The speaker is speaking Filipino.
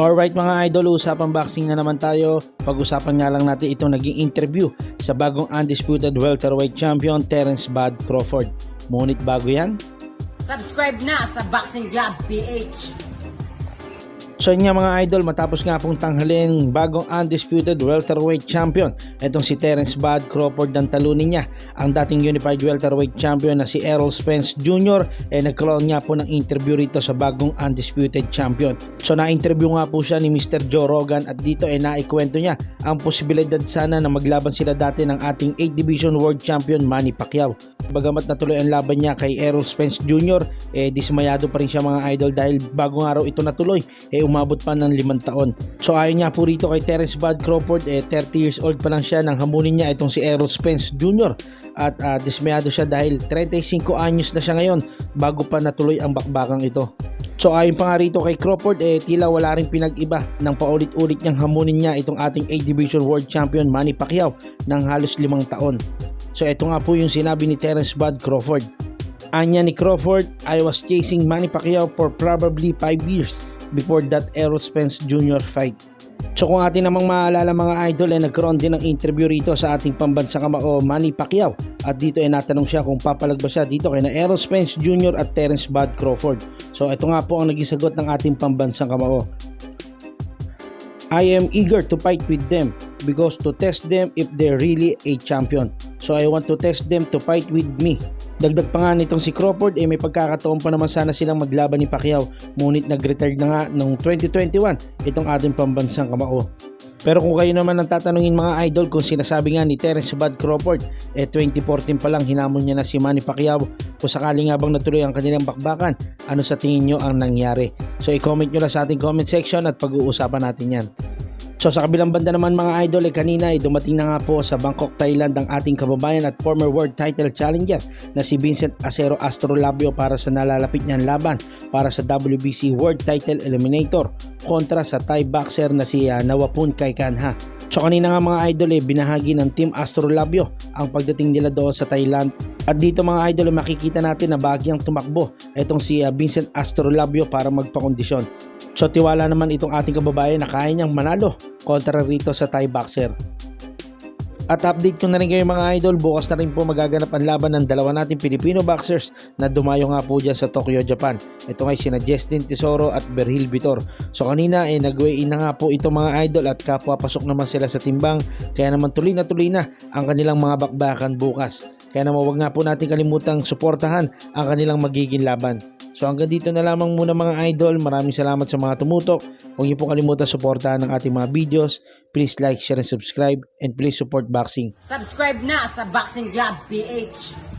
Alright mga idol, usapang boxing na naman tayo. Pag-usapan nga lang natin itong naging interview sa bagong undisputed welterweight champion Terence Bud Crawford. Ngunit bago yan, Subscribe na sa Boxing Club PH. So yun nga mga idol, matapos nga pong tanghalin bagong undisputed welterweight champion. Itong si Terence Bud Crawford ang talunin niya. Ang dating unified welterweight champion na si Errol Spence Jr. eh nagkaroon nga po ng interview rito sa bagong undisputed champion. So na-interview nga po siya ni Mr. Joe Rogan at dito ay naikwento niya ang posibilidad sana na maglaban sila dati ng ating 8 Division World Champion Manny Pacquiao. Bagamat natuloy ang laban niya kay Errol Spence Jr. eh dismayado pa rin siya mga idol dahil bagong araw ito natuloy eh umabot pa ng limang taon. So ayon nga po rito kay Terence Bud Crawford eh 30 years old pa lang siya nang hamunin niya itong si Errol Spence Jr. At ah, dismayado siya dahil 35 anyos na siya ngayon bago pa natuloy ang bakbakang ito. So ayon pa nga rito kay Crawford eh tila wala rin pinag-iba nang paulit-ulit niyang hamunin niya itong ating 8 Division World Champion Manny Pacquiao ng halos limang taon. So ito nga po yung sinabi ni Terence Bud Crawford. Anya ni Crawford, I was chasing Manny Pacquiao for probably 5 years before that Errol Spence Jr. fight. So kung atin namang maalala mga idol ay nagkaroon din ng interview rito sa ating pambansang kamao Manny Pacquiao at dito ay natanong siya kung papalag ba siya dito kay na Errol Spence Jr. at Terence Bud Crawford. So ito nga po ang naging sagot ng ating pambansang kamao. I am eager to fight with them because to test them if they're really a champion. So I want to test them to fight with me. Dagdag pa nga nitong si Crawford eh may pagkakataon pa naman sana silang maglaban ni Pacquiao ngunit nag-retire na nga noong 2021 itong ating pambansang kamao. Pero kung kayo naman ang tatanungin mga idol kung sinasabi nga ni Terence Bud Crawford eh 2014 pa lang hinamon niya na si Manny Pacquiao kung sakali nga bang natuloy ang kanilang bakbakan ano sa tingin nyo ang nangyari. So i-comment nyo lang sa ating comment section at pag-uusapan natin yan. So sa kabilang banda naman mga idol eh kanina ay dumating na nga po sa Bangkok, Thailand ang ating kababayan at former world title challenger na si Vincent Acero Astrolabio para sa nalalapit niyang laban para sa WBC World Title Eliminator kontra sa Thai boxer na si uh, Nawapun Kaikanha. So kanina nga mga idol eh binahagi ng Team Astrolabio ang pagdating nila doon sa Thailand at dito mga idol eh, makikita natin na bagyang tumakbo itong si uh, Vincent Astrolabio para magpakondisyon. So tiwala naman itong ating kababayan na kaya niyang manalo kontra rito sa Thai boxer. At update ko na rin kayo mga idol, bukas na rin po magaganap ang laban ng dalawa nating Filipino boxers na dumayo nga po dyan sa Tokyo, Japan. Ito nga sina Justin Tesoro at Berhil Vitor. So kanina eh in na nga po itong mga idol at kapwa pasok naman sila sa timbang kaya naman tuloy na tuloy na ang kanilang mga bakbakan bukas. Kaya naman wag nga po natin kalimutang suportahan ang kanilang magiging laban. So hanggang dito na lamang muna mga idol. Maraming salamat sa mga tumutok. Huwag niyo po kalimutan suportahan ang ating mga videos. Please like, share, and subscribe. And please support boxing. Subscribe na sa Boxing Club PH.